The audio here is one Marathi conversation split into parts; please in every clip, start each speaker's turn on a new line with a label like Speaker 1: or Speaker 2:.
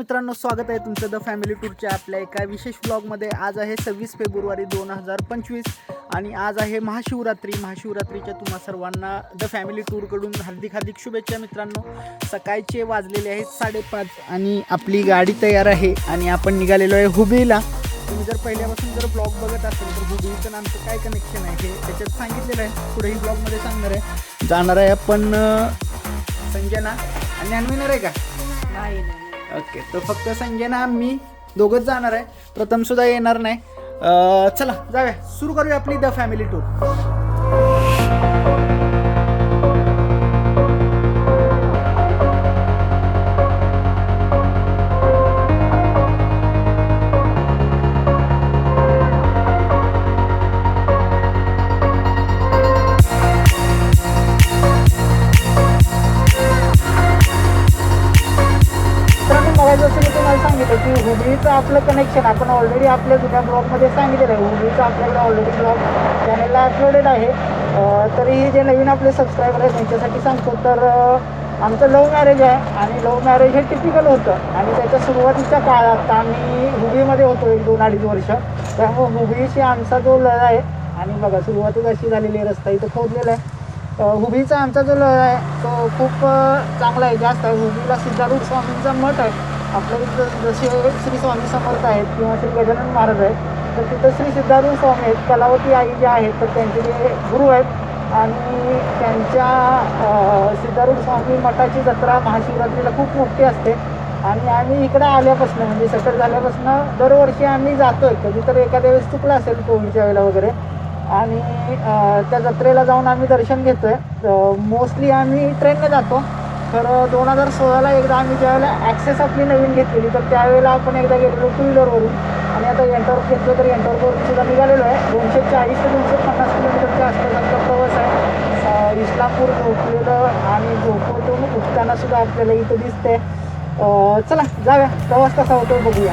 Speaker 1: मित्रांनो स्वागत आहे तुमचं द फॅमिली टूरच्या आपल्या एका विशेष ब्लॉगमध्ये आज आहे सव्वीस फेब्रुवारी दोन हजार पंचवीस आणि आज आहे महाशिवरात्री. महाशिवरात्रीच्या तुम्हा सर्वांना द फॅमिली टूरकडून हार्दिक हार्दिक शुभेच्छा मित्रांनो. सकाळचे वाजलेले आहेत साडेपाच आणि आपली गाडी तयार आहे आणि आपण निघालेलो आहे हुबळीला. तुम्ही जर पहिल्यापासून जर ब्लॉग बघत असेल तर हुबेचं आमचं काय कनेक्शन आहे हे त्याच्यात सांगितलेलं आहे. पुढेही ब्लॉगमध्ये सांगणार आहे. जाणार आहे आपण संजना. आणि अन्विनर आहे का?
Speaker 2: नाही नाही.
Speaker 1: ओके तर फक्त संजना मी दोघंच जाणार आहे. प्रथम सुद्धा येणार नाही. चला जाऊया. सुरू करूया आपली द फॅमिली टूर आपलं कनेक्शन आपण ऑलरेडी आपल्या जुन्या ब्लॉगमध्ये सांगितलेलं आहे. हुबळीचं आपल्याकडे ऑलरेडी ब्लॉग चॅनलला अपलोडेड आहे. तरीही जे नवीन आपले सबस्क्रायबर आहेत त्यांच्यासाठी सांगतो. तर आमचं लव्ह मॅरेज आहे आणि लव्ह मॅरेज हे टिपिकल होतं. आणि त्याच्या सुरुवातीच्या काळात आम्ही हुबीमध्ये होतो एक दोन अडीच वर्ष. त्यामुळे हुबीशी आमचा जो लळ आहे आणि बघा सुरुवातच अशी झालेली आहे रस्ता इथं खोदलेला आहे. हुबीचा आमचा जो लळ आहे तो खूप चांगला आहे. जास्त आहे हुबीला सिद्धारूढ स्वामींचा मठ आहे. आपल्या इथं जसे श्री स्वामी समर्थ आहेत किंवा श्री गजानन महाराज आहेत तर तिथं श्री सिद्धारूढ स्वामी आहेत कलावती आई ज्या आहेत तर त्यांचे जे गुरु आहेत आणि त्यांच्या अ, सिद्धारूढ स्वामी मठाची जत्रा महाशिवरात्रीला खूप मोठी असते. आणि आम्ही इकडं आल्यापासून म्हणजे सकाळ झाल्यापासून दरवर्षी आम्ही जातोय. कधी तर एखाद्या वेळेस चुकला असेल कोविडच्या वेळेला वगैरे. आणि त्या जत्रेला जाऊन आम्ही दर्शन घेतोय. मोस्टली आम्ही ट्रेनने जातो. तर दोन हजार सोळाला एकदा आम्ही ज्यावेळेला ॲक्सेस आपली नवीन घेतलेली तर त्यावेळेला आपण एकदा गेलेलो टू व्हीलरवरून आणि आता एंटॉर्क घेतलं तर एंटॉर्कवरून सुद्धा निघालेलो आहे. दोनशे चाळीस ते दोनशे पन्नास किलोमीटरच्या आसपास आपला प्रवास आहे. इस्लामपूर झोपलेलं आणि झोपवतून उठताना सुद्धा आपल्याला इथं दिसते चला जाऊया. प्रवास कसा होतो बघूया.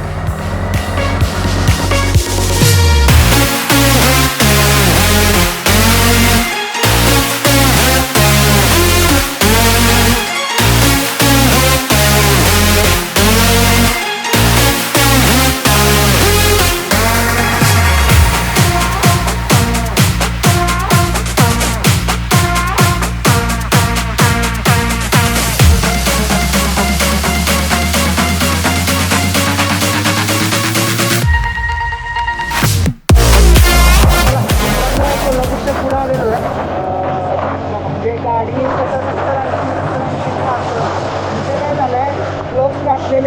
Speaker 1: आहे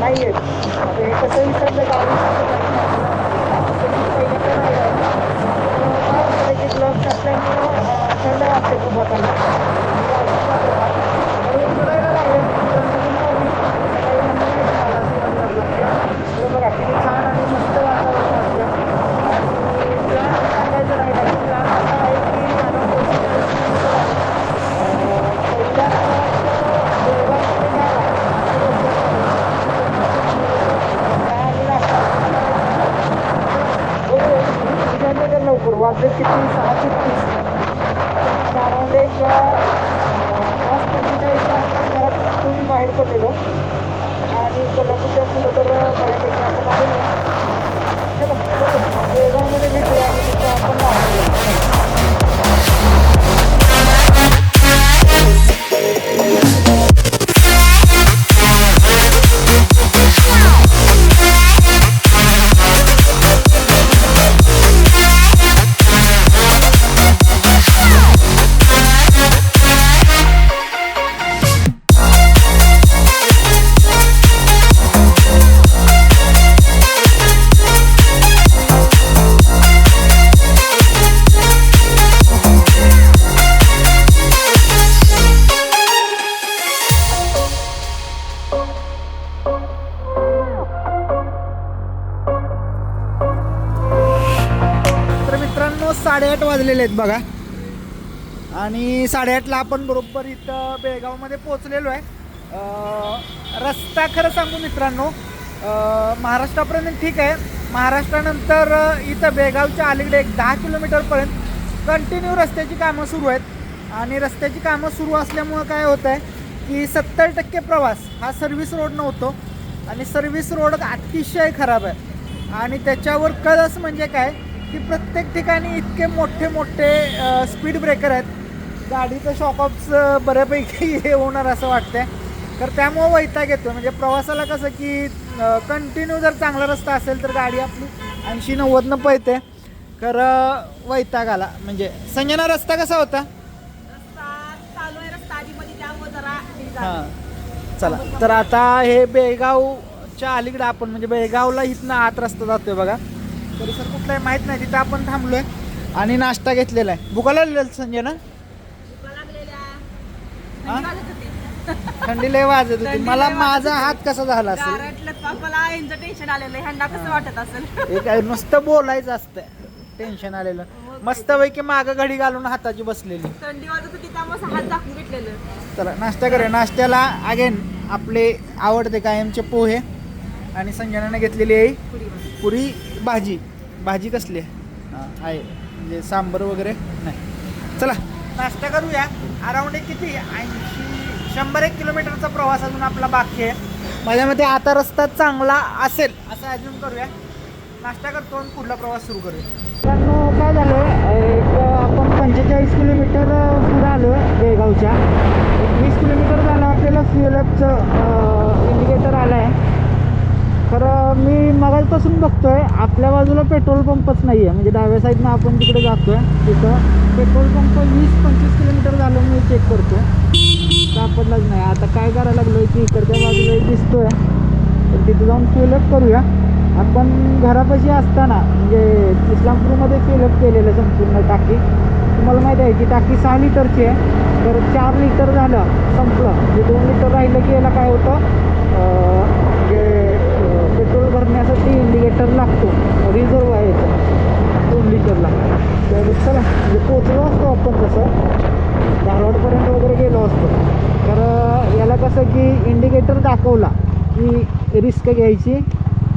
Speaker 1: नाही आहेत आता हे कसं विसरलं गाडी ग्लोव्स घातल्यामुळं अं, थंड वाटते खूप घरात तुम्ही बाहेर पडलेलो आणि कोल्हापूरच्या पुढं तर बऱ्यापैकी आपण आलेलो चला बेळगावमध्ये आणि साडेआठ वाजलेले आहेत बघा. आणि साडेआठला आपण बरोबर इथं बेळगावमध्ये पोहोचलेलो आहे. रस्ता खरं सांगू मित्रांनो महाराष्ट्रापर्यंत ठीक आहे. महाराष्ट्रानंतर इथं बेळगावच्या अलीकडे एक दहा किलोमीटरपर्यंत कंटिन्यू रस्त्याची कामं सुरू आहेत. आणि रस्त्याची कामं सुरू असल्यामुळं काय होतं आहे की सत्तर टक्के प्रवास हा सर्व्हिस रोडनं होतो आणि सर्व्हिस रोड अतिशय खराब आहे. आणि त्याच्यावर कळस म्हणजे काय? की प्रत्येक ठिकाणी इतके मोठे मोठे स्पीड ब्रेकर आहेत. गाडीचं शॉकअप्स बऱ्यापैकी हे होणार असं वाटतंय. तर त्यामुळं वैताग येतो म्हणजे प्रवासाला कसं की कंटिन्यू जर चांगला रस्ता असेल तर गाडी आपली ऐंशी नव्वदनं पळते. तर वैताग आला. म्हणजे संजना रस्ता कसा होता?
Speaker 2: हे.
Speaker 1: हां. चला. तर आता हे बेळगावच्या अलीकडे आपण म्हणजे बेळगावला इथनं आत रस्ता जातोय बघा. तरी सर कुठलाही माहीत नाही तिथं आपण थांबलोय. आणि नाश्ता घेतलेला आहे. भुकाला संजय ना?
Speaker 2: भुका
Speaker 1: हा?
Speaker 2: थंडी
Speaker 1: लय वाजत होती.
Speaker 2: थंडी
Speaker 1: मला
Speaker 2: लय
Speaker 1: माझा हात. कसा झाला असेल?
Speaker 2: यांचं टेन्शन आलेलं ह्यांना कसं वाटत असेल?
Speaker 1: हे काय नुसतं बोलायचं असतं टेन्शन आलेलं. मस्तपैकी मागं घडी घालून हाताची बसलेली.
Speaker 2: थंडी वाजत होती त्यामुळे हात झाकून घेतलेलं.
Speaker 1: चला नाश्ता करूया. नाश्त्याला अगेन आपले आवडते कायमचे पोहे. आणि संजनाने घेतलेली आहे. पुरी. भाजी. भाजी कसली आहे? आहे. म्हणजे सांबर वगैरे? नाही. चला. नाश्ता करूया. अराऊंड एक किती? ऐंशी शंभर एक किलोमीटरचा प्रवास अजून आपला बाकी आहे. माझ्या मते आता रस्ता चांगला असेल असं अजून करूया. नाश्ता करतो आणि पुढला प्रवास सुरू करूया. काय झालं? एक आपण पंचेचाळीस किलोमीटर पुढे आलो बेळगावच्या. वीस किलोमीटर झालं आपल्याला फ्युएलअपचं इंडिकेटर आलं आहे खरं मी मगाचपासून बघतोय आपल्या बाजूला पेट्रोल पंपच नाही आहे म्हणजे डाव्या साईडनं आपण तिकडे जातोय तिथं पेट्रोल पंप वीस पंचवीस किलोमीटर झालं मी चेक करतो सापडलाच नाही. आता काय करायला लागलोय की इकडच्या बाजूला एक दिसतोय. तर तिथे जाऊन फ्युलअप करूया. आपण घरापाशी असताना म्हणजे इस्लामपूरमध्ये फ्युलअप केलेलं संपूर्ण टाकी. तुम्हाला माहिती आहे की टाकी सहा लिटरची आहे. तर चार लिटर झालं संपलं. म्हणजे दोन लिटर राहिलं की याला काय होतं? करण्यासाठी इंडिकेटर लागतो. रिझर्व आहे याचं दोन लिटरला तर चला म्हणजे पोचलो असतो आपण तसं. धारवाडपर्यंत वगैरे गेलो असतो. तर याला कसं की इंडिकेटर दाखवला की रिस्क घ्यायची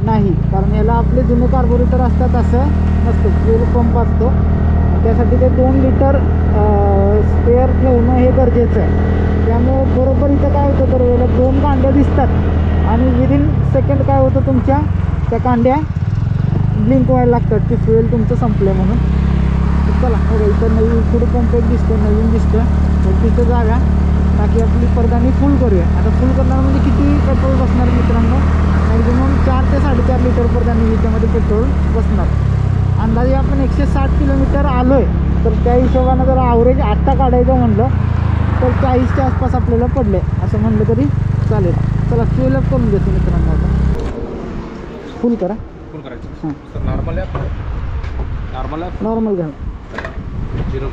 Speaker 1: नाही. कारण याला आपले जुने कार्बोरेटर असतात असं नसतं. फ्यूल पंप असतो. त्यासाठी ते दोन लिटर स्पेअर ठेवणं हे गरजेचं आहे. त्यामुळे बरोबर इथं काय होतं तर वेळेला दोन कांड्या दिसतात. आणि विदिन सेकंड काय होतं तुमच्या त्या कांड्या ब्लिंक व्हायला लागतात. की फ्युएल तुमचं संपलं आहे म्हणून. चला बघा इथं नवीन पुढं पंप एक दिसतं नवीन दिसतं तर तिथं जागा. बाकी आपली परदानी फुल करूया. आता फुल करणार म्हणजे किती पेट्रोल बसणार मित्रांनो? मॅक्झिमम चार ते साडेचार लिटर परदानी याच्यामध्ये पेट्रोल बसणार. अंदाजे आपण एकशे साठ किलोमीटर आलो आहे तर त्या हिशोबानं जर ॲव्हरेज आत्ता काढायचं म्हणलं तर चाळीसच्या आसपास आपल्याला पडले. असं म्हणलं तरी चालेल. चला फ्युल अप करून घेतो मित्रांनो आता. फुल करा.
Speaker 3: फुल
Speaker 1: हां.
Speaker 3: करायचं सर नॉर्मल नॉर्मल
Speaker 1: घ्या.
Speaker 3: झिरो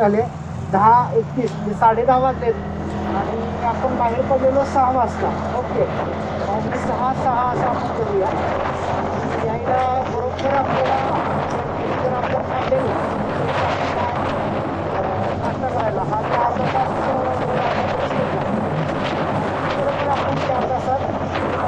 Speaker 1: झाले. दहा एकतीस म्हणजे साडे दहा वाजलेत. आणि आपण बाहेर पडलेलो सहा वाजता. ओके. आणि सहा सहा असं आपण करूया. यायला बरोबर आपल्याला जर आपण थांबलेलो अं, नाश्ता करायला हा जो अर्धा तास अं, बरोबर आपण चार तासात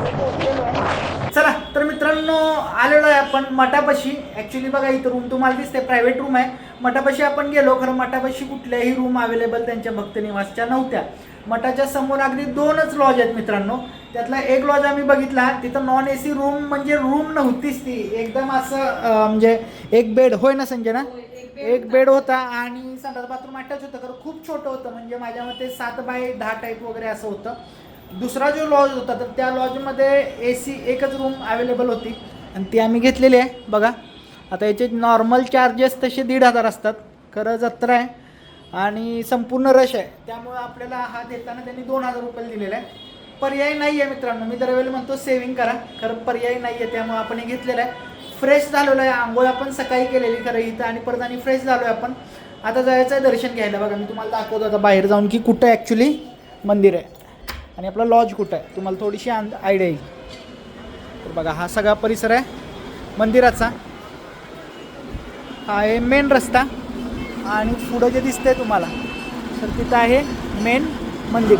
Speaker 1: पोहोचलेलो आहे चला तर मित्रांनो आलेलो आहे आपण मठापाशी ॲक्च्युली बघा इथं रूम तुम्हाला दिसते प्रायव्हेट रूम आहे. मठापाशी आपण गेलो खरं मठापाशी कुठल्याही रूम अवेलेबल त्यांच्या भक्त निवासच्या नव्हत्या. मठाच्या समोर अगदी दोनच लॉज आहेत मित्रांनो. त्यातला एक लॉज आम्ही बघितला तिथं नॉन ए सी रूम म्हणजे रूम नव्हतीच ती. एकदम असं म्हणजे एक बेड होय ना संजना?
Speaker 2: एक
Speaker 1: एक बेड होता आणि संडास बाथरूम अटॅच होतं खरं खूप छोटं होतं. म्हणजे माझ्या मते सात बाय दहा टाईप वगैरे असं होतं. दुसरा जो लॉज होता तर त्या लॉजमध्ये ए सी एकच रूम अवेलेबल होती. आणि ती आम्ही घेतलेली आहे बघा. आता याचे नॉर्मल चार्जेस तसे दीड हजार असतात. खरं जत्रा आहे आणि संपूर्ण रश आहे. त्यामुळे आपल्याला हा देताना त्यांनी दोन हजार रुपये दिलेला आहे. पर्याय नाही आहे मित्रांनो. मी दरवेळी म्हणतो सेविंग करा. खरं पर्याय नाही आहे त्यामुळे आपण हे घेतलेलं आहे. फ्रेश झालेलो आहे. आंघोळ आपण सकाळी केलेली खरं इथं आणि परत आणि फ्रेश झालो आहे आपण. आता जायचं आहे दर्शन घ्यायला. बघा मी तुम्हाला दाखवतो आता बाहेर जाऊन की कुठं ॲक्च्युली मंदिर आहे. आणि आपला लॉज कुठं आहे? तुम्हाला थोडीशी आयडिया येईल. तर बघा हा सगळा परिसर आहे. मंदिराचा. हा आहे मेन रस्ता. आणि पुढं जे दिसतंय तुम्हाला तर तिथं आहे मेन मंदिर.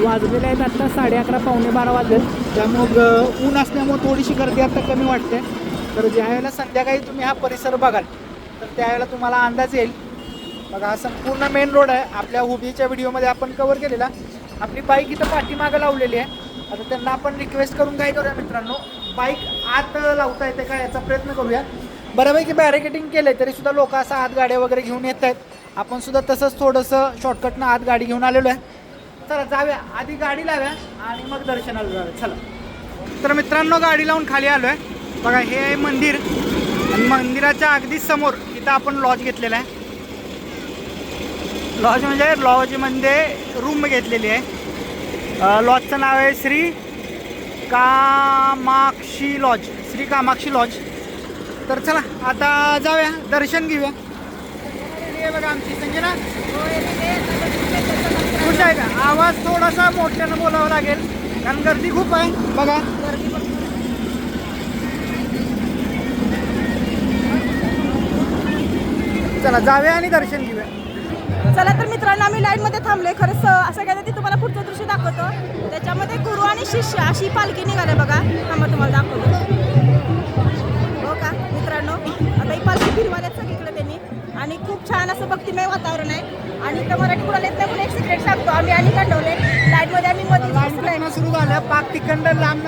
Speaker 1: वाजलेले आहेत आत्ता साडे अकरा पावणे बारा वाजले. त्यामुळं ऊन असल्यामुळे थोडीशी गर्दी आता कमी वाटते. तर ज्यावेळेला संध्याकाळी तुम्ही हा परिसर बघाल तर त्यावेळेला तुम्हाला अंदाज येईल. बघा हा संपूर्ण मेन रोड आहे. आपल्या हुबीच्या व्हिडिओमध्ये आपण कवर केलेला. आपली बाईक इथं पाठीमागं लावलेली आहे. आता त्यांना आपण रिक्वेस्ट करून काय करूया मित्रांनो. बाईक आत लावता येते का याचा प्रयत्न करूया. बऱ्यापैकी बॅरिकेटिंग केलं आहे तरी सुद्धा लोक असं आत गाड्या वगैरे घेऊन येत आहेत. आपण सुद्धा तसंच थोडंसं शॉर्टकटनं आत गाडी घेऊन आलेलो आहे. चला जाऊया. आधी गाडी लाव्या आणि मग दर्शनाला जाऊया. चला. तर मित्रांनो गाडी लावून खाली आलो आहे बघा हे आहे मंदिर. आणि मंदिराच्या अगदी समोर इथं आपण लॉज घेतलेला आहे. लॉज म्हणजे लॉजमध्ये रूम घेतलेली आहे. लॉजचं नाव आहे श्री कामाक्षी लॉज श्री कामाक्षी लॉज तर चला आता जाऊया दर्शन घेऊया. आहे बघा आमची संजना. कुठं आहे का? आवाज थोडासा मोठ्यानं बोलावा लागेल कारण गर्दी खूप आहे. बघा. चला जाऊया आणि दर्शन घेऊया.
Speaker 2: चला तर मित्रांनो आम्ही लाईन मध्ये थांबलोय. खरंच अं, सगळ्यात आधी तुम्हाला पुढचं दृश्य दाखवतो. त्याच्यामध्ये गुरु आणि शिष्य अशी पालखी निघाले बघा. थांबा तुम्हाला दाखवतो. हो का मित्रांनो? आता ही पालखी फिरवाल्यात सगळीकडे त्यांनी. आणि खूप छान असं भक्तिमय वातावरण आहे. आणि इथं मराठी कुणाला येत नाही एक सिक्रेट सांगतो. आम्ही आणि कंडवले. लाईन मध्ये आम्ही मध्ये
Speaker 1: सुरू झालं पाक तिखंड लांब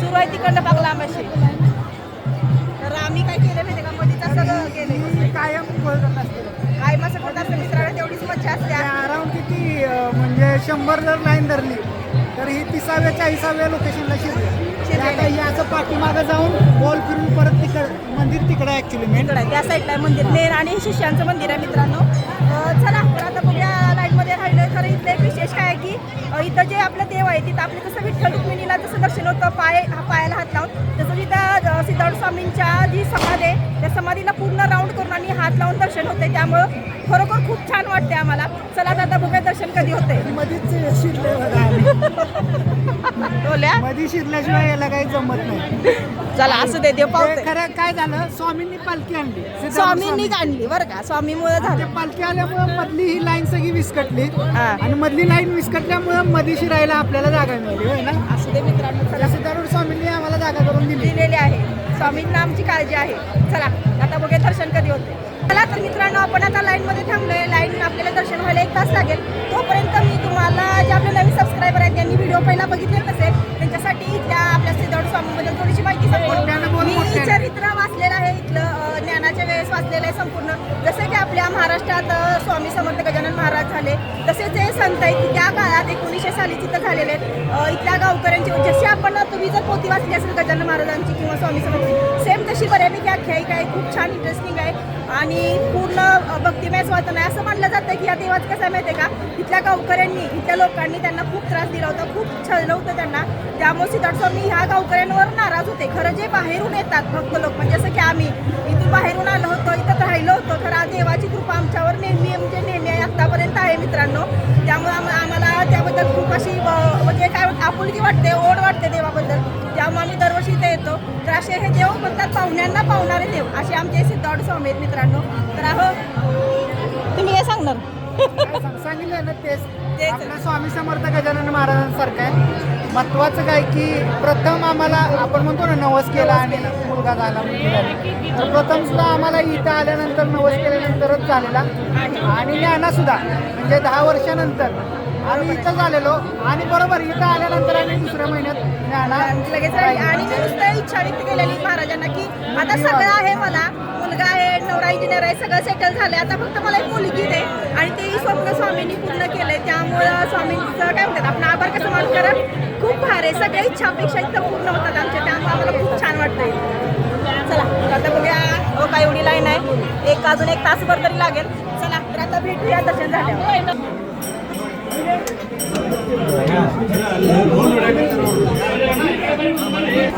Speaker 1: सुरू आहे.
Speaker 2: तिकडनं पाक लांब अशी तर आम्ही काय केलं माहिती का? मधीच सगळं केलं
Speaker 1: कायम अराउंड किती म्हणजे शंभर जर लाईन धरली तर ही तिसाव्या चाळीसाव्या लोकेशनला शिरली. आता असं पाठीमागं जाऊन बॉल फिरून परत तिकड मंदिर तिकडं ॲक्च्युली मेन
Speaker 2: आहे, त्या साईडला मंदिर. नेर आणि शिष्यांचं मंदिर आहे मित्रांनो. चला आता बघूया लाईनमध्ये राहिलं खरं इथलं एक विशेष काय आहे की इथं जे आपलं देव आहे तिथं आपलं जसं विठ्ठल रुक्मिणीला जसं दर्शन होतं पाय हा पायाला हात लावून तसं तिथं सिद्धार्थ स्वामींच्या जी समाधी आहे त्या समाधीला पूर्ण राऊंड करून आणि हात लावून दर्शन होते त्यामुळं खरोखर खूप छान वाटते आम्हाला. चला आता बघूया दर्शन कधी होते
Speaker 1: मधीच शिरले बघा.
Speaker 2: बोल्या
Speaker 1: मधी शिरल्याशिवाय याला काही जमत नाही.
Speaker 2: चला असं दे देव
Speaker 1: ते
Speaker 2: पावते
Speaker 1: खरं काय झालं? स्वामींनी पालखी आणली. सिद्धार्थ
Speaker 2: स्वामींनी
Speaker 1: स्वामी.
Speaker 2: काढली बरं का? स्वामीमुळे झालं.
Speaker 1: पालखी आल्यामुळे मधली ही लाईन सगळी विस्कटली.
Speaker 2: हा.
Speaker 1: आणि मधली लाईन विस्कटल्यामुळे मधी शिरायला आपल्याला जागा मिळाली होय ना?
Speaker 2: असू दे मित्रांनो चला.
Speaker 1: सिद्धारूढ स्वामींनी आम्हाला जागा करून दिली.
Speaker 2: दिलेले आहे. स्वामींना आमची काळजी आहे. चला आता बघूया दर्शन कधी होते. चला तर मित्रांनो आपण आता लाईनमध्ये थांबलोय. लाईन आपल्याला दर्शन व्हायला एक तास लागेल. तोपर्यंत मी तुम्हाला जे आपले नवीन सबस्क्रायबर आहेत त्यांनी व्हिडिओ पहिला बघितले नसेल त्यांच्यासाठी इथल्या आपल्या सिद्धोड स्वामीबद्दल थोडीशी माहिती सांगतो. मी
Speaker 1: मोठ्यानं.
Speaker 2: चरित्र वाचलेलं आहे इथलं ज्ञानाच्या वेळेस वाचलेलं आहे संपूर्ण. जसं की आपल्या महाराष्ट्रात स्वामी समर्थ झाले. तसेच हे संत आहेत की त्या काळात एकोणीसशे साली तिथं झालेले आहेत इथल्या गावकऱ्यांची जशी आपण तुम्ही जर पोती वाचली असेल गजानन महाराजांची किंवा स्वामी समर्थ सेम तशी बऱ्यापैकी आख्यायिका आहे खूप छान इंटरेस्टिंग आहे आणि पूर्ण भक्तिमय स्वातन आहे. असं मानलं जातं की या देवाचं कसं आहे माहिती आहे का? इथल्या गावकऱ्यांनी इथल्या लोकांनी त्यांना खूप त्रास दिला होता खूप छळलं होतं त्यांना. त्यामुळे सिद्धार्थ स्वामी ह्या गावकऱ्यांवर नाराज होते. खरं जे बाहेरून येतात भक्त लोक म्हणजे जसं की आम्ही इथून बाहेरून आलो होतो इथं राहिलो होतो खरं देवाची कृपा आमच्यावर नेहमी म्हणजे नेहमी आहे. आत्तापर्यंत आहे मित्रांनो. त्यामुळे आम- आम्हाला त्याबद्दल खूप अशी म्हणजे काय आपुलकी वाटते ओढ वाटते देवाबद्दल. त्यामुळे आम्ही दरवर्षी इथे येतो. तर असे हे देव म्हणतात पाहुण्यांना पाहुणारे देव. असे आमचे सिद्धार्थ स्वामी आहेत मित्रांनो. तर अहो तुम्ही काय सांगणार?
Speaker 1: सांगितलं ना तेच.
Speaker 2: तेच.
Speaker 1: स्वामी समर्थ गजानन महाराजांसारखं आहे. महत्वाचं काय की प्रथम आम्हाला आपण म्हणतो ना नवस केला आणि मुलगा झाला मुलगी झाली प्रथम सुद्धा आम्हाला इथं आल्यानंतर नवस केल्यानंतरच झालेला. आणि ज्ञाना सुद्धा म्हणजे दहा वर्षानंतर आम्ही इथं झालेलो. आणि बरोबर इथं आल्यानंतर आम्ही दुसऱ्या महिन्यात ज्ञाना
Speaker 2: लगेच आणि नुसतं इच्छा व्यक्त केलेली महाराजांना की आता सगळं आहे मला. मुलगा आहे नवरा इंजिनियर आहे सगळं सेटल झालंय. आता फक्त मला एक मुलगी दे. आणि ते स्वप्न स्वामींनी पूर्ण केलंय. त्यामुळं स्वामींचं काय म्हणतात आपण आभार कसं मानू? कारण खूप भारी आहे. सगळ्या इच्छा अपेक्षा इथं पूर्ण होतात आमच्या. त्यामुळे आम्हाला खूप छान वाटतंय. चला तर आता बघूया हो काय एवढी लाईन आहे. एक अजून एक तासभर तरी लागेल. चला तर आता भेटूया दर्शन झालं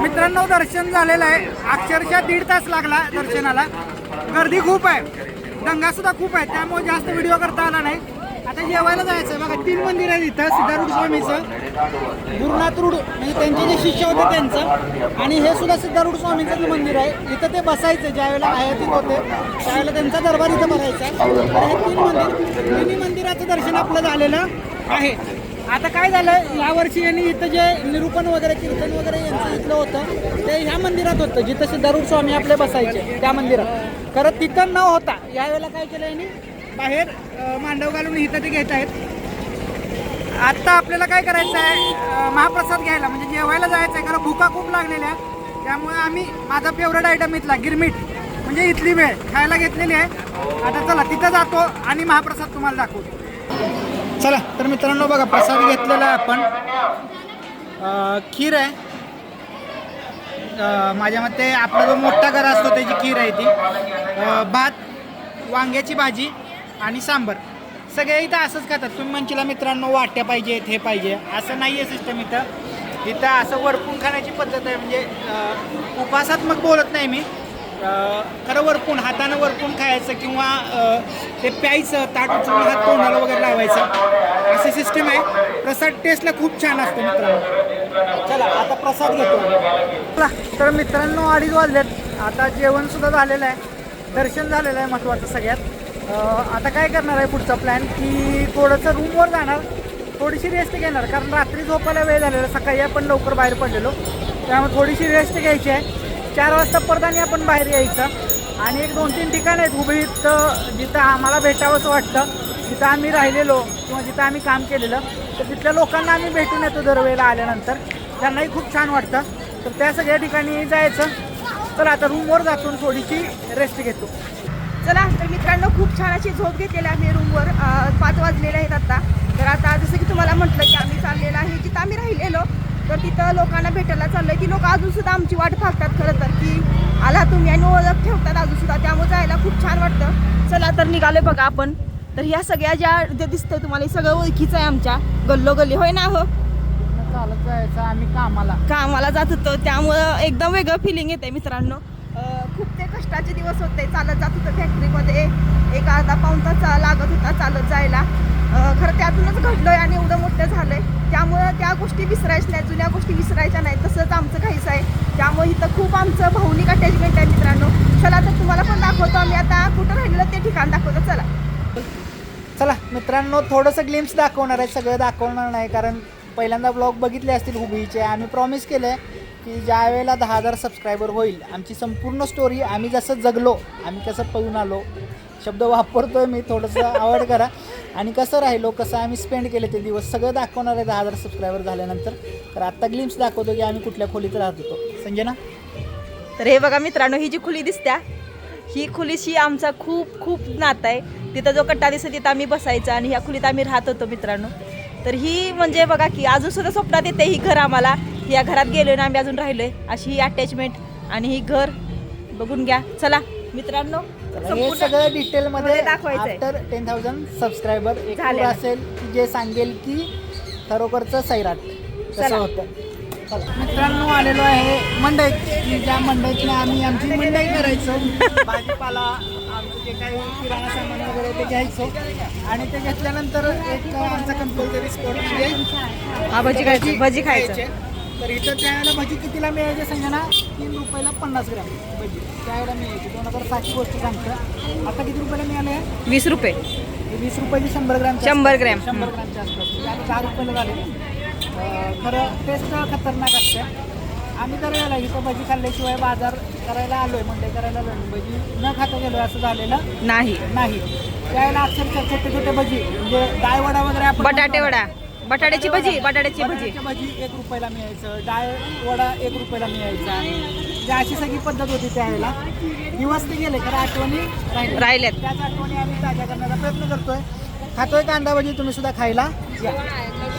Speaker 1: मित्रांनो दर्शन झालेलं आहे. अक्षरशः दीड तास लागला दर्शनाला. गर्दी खूप आहे. दंगा सुद्धा खूप आहे. त्यामुळे जास्त व्हिडिओ करता आला नाही. आता जेवायला जायचं आहे. बघा तीन मंदिर आहेत इथं सिद्धारूढ स्वामीचं. गुरुनाथ रूढ म्हणजे त्यांचे जे शिष्य होते त्यांचं. आणि हे सुद्धा सिद्धारूढ स्वामीचं मंदिर आहे इथं ते बसायचं ज्यावेळेला आयातीत होते त्यावेळेला त्यांचा दरबार इथं भरायचा तर हे तीन मंदिर तिन्ही मंदिराचं दर्शन आपलं झालेलं आहे. आता काय झालं यावर्षी यांनी इथं जे निरूपण वगैरे कीर्तन वगैरे यांचं इथलं होतं ते ह्या मंदिरात होतं जिथं सिद्धारूढ स्वामी आपले बसायचे त्या मंदिरात. खरं तिथं न होता यावेळेला काय केलं यांनी? बाहेर मांडव घालून इथं ते घेत आहेत. आत्ता आपल्याला काय करायचं आहे महाप्रसाद घ्यायला म्हणजे जेवायला जायचं आहे कारण भुका खूप लागलेल्या आहे त्यामुळे आम्ही माझा फेवरेट आयटम इथला गिरमीट. म्हणजे इथली वेळ खायला घेतलेली आहे. आता चला तिथं जातो आणि महाप्रसाद तुम्हाला दाखवतो. चला तर मित्रांनो बघा प्रसाद घेतलेला आहे आपण. खीर आहे. माझ्या मते आपला जो मोठा घर असतो त्याची खीर आहे ती. भात वांग्याची भाजी आणि सांबर. सगळे इथं असंच खातात. तुम्ही म्हणशीला मित्रांनो वाट्या पाहिजेत हे पाहिजे. असं नाही आहे सिस्टम इथं. इथं असं वरपून खाण्याची पद्धत आहे. म्हणजे उपासात्मक बोलत नाही मी. खरं वरपून हातानं वरपून खायचं किंवा ते प्यायचं ताट उचलून हात तोंडाला वगैरे लावायचं. अशी सिस्टम आहे. प्रसाद टेस्टला खूप छान असतो मित्रांनो. चला आता प्रसाद घेतो. चला तर मित्रांनो अडीच वाजलेत. आता जेवणसुद्धा झालेलं आहे. दर्शन झालेलं आहे महत्त्वाचं सगळ्यात. आता काय करणार आहे पुढचा प्लॅन की थोडंसं रूमवर जाणार. थोडीशी रेस्ट घेणार. कारण रात्री झोपायला वेळ झालेला. सकाळी आपण लवकर बाहेर पडलेलो. त्यामुळे थोडीशी रेस्ट घ्यायची आहे. चार वाजता परतानी आपण बाहेर यायचं. आणि एक दोन तीन ठिकाण आहेत. हुबळीत जिथं आम्हाला भेटावंसं वाटतं. जिथं आम्ही राहिलेलो किंवा जिथं आम्ही काम केलेलं. तर तिथल्या लोकांना आम्ही भेटून येतो दरवेळेला आल्यानंतर. त्यांनाही खूप छान वाटतं. तर त्या सगळ्या ठिकाणी जायचं. तर आता रूमवर जातून थोडीशी रेस्ट घेतो.
Speaker 2: चला तर मित्रांनो खूप छान अशी झोप घेतलेली आहे रूमवर पाच वाजलेले आहेत आता. तर आता जसं की तुम्हाला म्हटलं की आम्ही चाललेलो आहे जिथं आम्ही राहिलेलो तर तिथं लोकांना भेटायला चाललोय. ती लोक अजून सुद्धा आमची वाट पाहतात खरं तर की आला तुम्ही आणि ओळख ठेवतात अजून सुद्धा. त्यामुळे जायला खूप छान वाटतं. चला तर निघालोय बघा आपण. तर ह्या सगळ्या ज्या जे दिसतंय तुम्हाला सगळं ओळखीचं आहे आमच्या. गल्लो गल्ली होय ना हो?
Speaker 1: चालत जायचं आम्ही कामाला.
Speaker 2: कामाला जात होतो. त्यामुळं एकदम वेगळं फिलिंग येते मित्रांनो. खूप ते कष्टाचे दिवस होते. चालत जात होतं फॅक्टरीमध्ये एक अर्धा पाऊण तास लागत होता चालत जायला. खरं त्यातूनच घडलं आहे आणि एवढं मोठं झालं आहे त्यामुळं त्या गोष्टी विसरायच्या नाहीत. जुन्या गोष्टी विसरायच्या नाही तसंच आमचं काहीच आहे. त्यामुळे इथं खूप आमचं भावनिक अटॅचमेंट आहे मित्रांनो. चला तर तुम्हाला पण दाखवतो आम्ही. आता कुठं राहिलेलं ते ठिकाण दाखवतो. चला.
Speaker 1: चला मित्रांनो थोडंसं ग्लिम्स दाखवणार आहे. सगळं दाखवणार नाही कारण पहिल्यांदा ब्लॉग बघितले असतील हुबीचे आम्ही प्रॉमिस केलं आहे की ज्या वेळेला दहा हजार सबस्क्रायबर होईल आमची संपूर्ण स्टोरी आम्ही जसं जगलो आम्ही कसं पळून आलो. शब्द वापरतोय मी थोडंसं आवड करा. आणि कसं राहिलो कसं आम्ही स्पेंड केले ते दिवस सगळं दाखवणार आहे दहा हजार सबस्क्रायबर झाल्यानंतर. तर आत्ता ग्लिम्स दाखवतो की आम्ही कुठल्या खोलीत राहत होतो. संजना?
Speaker 2: तर हे बघा मित्रांनो ही जी खुली दिसत्या ही खुलीशी आमचा खूप खूप नातं आहे. तिथं जो कट्टा दिसतो तिथं आम्ही बसायचा आणि ह्या खुलीत आम्ही राहत होतो मित्रांनो. तर ही म्हणजे बघा की अजून सुद्धा स्वप्नात येते ही घर आम्हाला. या घरात गेलो ना आम्ही अजून राहिलोय अशी ही अटॅचमेंट आणि ही घर बघून घ्या चला मित्रांनो
Speaker 1: तर हे
Speaker 2: संपूर्ण-
Speaker 1: सगळं डिटेलमध्ये
Speaker 2: मध्ये दाखवायचंय.
Speaker 1: आफ्टर टेन थाउजंड सबस्क्रायबर एक tour
Speaker 2: झालेलं.
Speaker 1: असेल की जे सांगेल की खरोखरचं सैराट कसं
Speaker 2: चला.
Speaker 1: होतं चला. मित्रांनो आलेलो आहे मंडईत की ज्या मंडईतनं आम्ही आमची मंडई करायचो भाजीपाला आमचं जे काही किराणा सामान वगैरे ते घ्यायचो आणि ते घेतल्यानंतर एक आमचा कंपल्सरी स्पॉट म्हणजे
Speaker 2: हा भजी खायचं भजी खायचं
Speaker 1: खायचे. तर इथं त्यावेळेला भजी कितीला मिळायचे सांगा ना? तीन रुपयाला पन्नास ग्राम भजी. त्यावेळेला मिळायची. दोन हजार सातची गोष्ट सांगतं. आता किती रुपयाला मिळाले?
Speaker 2: वीस रुपये.
Speaker 1: वीस रुपयाची शंभर ग्राम
Speaker 2: शंभर ग्रॅम.
Speaker 1: शंभर ग्रामच्या आसपास म्हणजे आता दहा रुपयाला झाले. खरं टेस्ट खतरनाक असते. आम्ही तर यायला इथं भजी खाल्ल्याशिवाय बाजार करायला आलोय. मंडई करायला आलोय. भजी न खाता गेलोय असं झालेलं
Speaker 2: नाही.
Speaker 1: नाही. त्यावेळेला अक्षरशः छोटे छोटे भजी म्हणजे डाळ वडा वगैरे
Speaker 2: बटाटे. वडा. बटाट्याची भजी बटाट्याची भजी.
Speaker 1: बटाट्याची भजी एक रुपयाला मिळायचं डाळ वडा एक रुपयाला मिळायचा. म्हणजे अशी सगळी पद्धत होती त्यावेळेला. दिवस ते गेले खरं आठवणी राहिल्या.
Speaker 2: राहिल्यात.
Speaker 1: त्याच आठवणी आम्ही ताज्या करण्याचा प्रयत्न करतोय. खातोय कांदा भजी तुम्ही सुद्धा खायला या.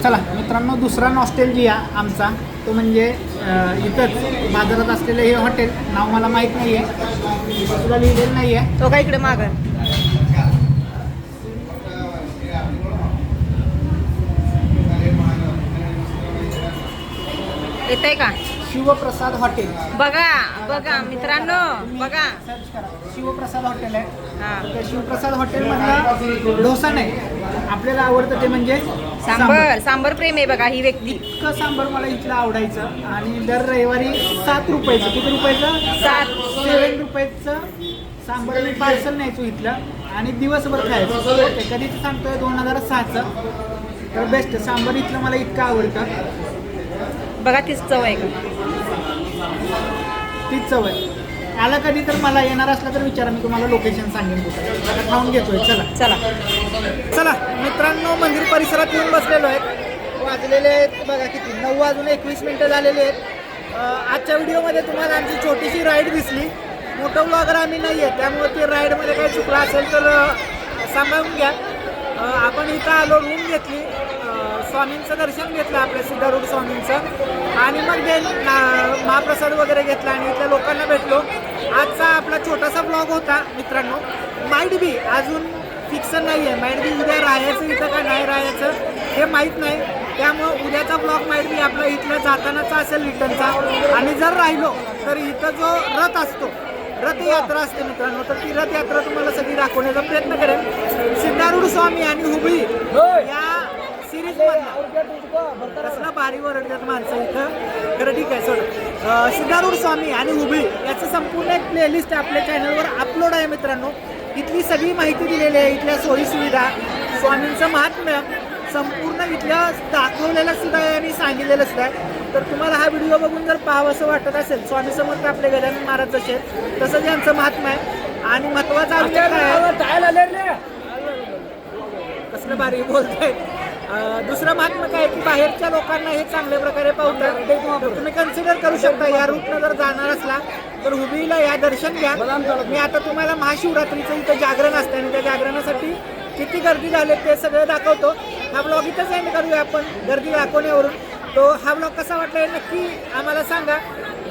Speaker 1: चला मित्रांनो दुसरा नॉस्टेलजिया आमचा. तो म्हणजे अं, इथंच बाजारात असलेलं हे हॉटेल. नाव मला माहीत नाही आहे सुद्धा लिहिलेलं नाही आहे
Speaker 2: तो का इकडे माग? येतंय का?
Speaker 1: शिवप्रसाद हॉटेल.
Speaker 2: बघा बघा मित्रांनो बघा.
Speaker 1: सर्च करा शिवप्रसाद हॉटेल आहे.
Speaker 2: हा.
Speaker 1: त्या शिवप्रसाद हॉटेलमधला डोसा नाही. आपल्याला आवडतं ते म्हणजे
Speaker 2: सांबर सांबर. प्रेम आहे बघा ही व्यक्ती.
Speaker 1: इतकं सांबर मला इथलं आवडायचं. आणि दर रविवारी सात रुपयाचं किती रुपयाचं?
Speaker 2: सात.
Speaker 1: सेवन रुपयाचं सांबर मी पार्सल न्यायचो इथलं. आणि दिवसभर खायचं. कधीच सांगतोय दोन हजार सहाचं तर बेस्ट सांबर इथलं मला इतकं आवडतं.
Speaker 2: बघा तीच चव आहे का?
Speaker 1: तीच चव आहे. आला कधी तर मला येणार असला तर विचारा मी तुम्हाला लोकेशन सांगेन कुठं. खाऊन घेतोय चला.
Speaker 2: चला.
Speaker 1: चला मित्रांनो मंदिर परिसरात येऊन बसलेलो आहेत वाजलेले आहेत बघा किती नऊ वाजून एकवीस मिनटं झालेली आहेत. आजच्या व्हिडिओमध्ये तुम्हाला आमची छोटीशी राईड दिसली. मोठं ब्लॉगर आम्ही नाही आहे त्यामुळे ते राईडमध्ये काही चुकलं असेल तर सांभाळून घ्या. आपण इथं आलो रूम घेतली. स्वामींचं दर्शन घेतलं आपल्या सिद्धारूढ स्वामींचं. आणि मग ते महाप्रसाद वगैरे घेतला आणि इथल्या लोकांना भेटलो. आजचा आपला छोटासा ब्लॉग होता मित्रांनो. माईट बी अजून फिक्स नाही आहे माईट बी उद्या राहायचं इथं का नाही राहायचं हे माहीत नाही. त्यामुळं उद्याचा ब्लॉग माईट बी आपला इथल्या जातानाचा असेल रिटर्नचा आणि जर राहिलो तर इथं जो रथ असतो रथयात्रा असते मित्रांनो तर ती रथयात्रा तुम्हाला सगळी दाखवण्याचा प्रयत्न करेन. सिद्धारूढ स्वामी आणि हुबळी या सिरीज कसला भारी ओरडतात माणसं इथं. खरं ठीक आहे सोड. अं, सिद्धारूढ स्वामी आणि हुबळी याचं संपूर्ण एक प्लेलिस्ट आपल्या चॅनलवर अपलोड आहे मित्रांनो. इथली सगळी माहिती दिलेली आहे इथल्या सोयी सुविधा. स्वामींचं महात्म्य संपूर्ण इथल्या दाखवलेलं सुद्धा आहे आणि सांगितलेलं सुद्धा आहे. तर तुम्हाला हा व्हिडिओ बघून जर पाहावं असं वाटत असेल स्वामी समर्थ आपले गजानन महाराज जसे तसंच यांचं महात्म्य आहे. आणि महत्वाचं? कसलं भारी बोलताय. दुसरं महात्म काय की बाहेरच्या लोकांना हे चांगल्या प्रकारे पावतात? ते तुम्ही कन्सिडर करू शकता या रूटनं जर जाणार असला तर हुबळीला या दर्शन घ्या. मी आता तुम्हाला महाशिवरात्रीचं इथं जागरण असतं आणि त्या जागरणासाठी किती गर्दी झाली ते सगळं दाखवतो. हा ब्लॉग इथंच एंड करूया आपण गर्दी दाखवण्यावरून. तो हा ब्लॉग कसा वाटला हे नक्की आम्हाला सांगा.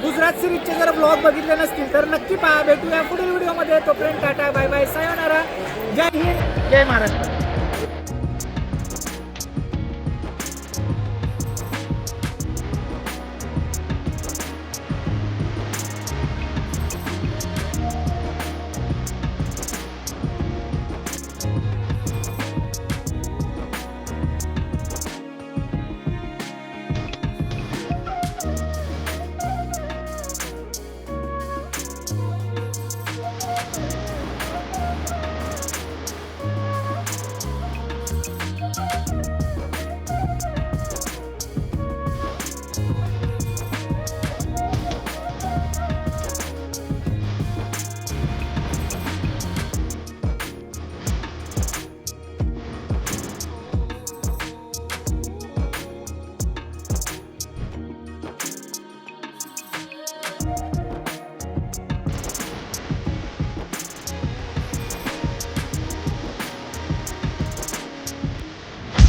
Speaker 1: गुजरात सिरीजचे जर ब्लॉग बघितले नसतील तर नक्की पहा. भेटूया पुढील व्हिडिओमध्ये तोपर्यंत टाटा बाय बाय सायोनारा. जय हिंद. जय महाराष्ट्र.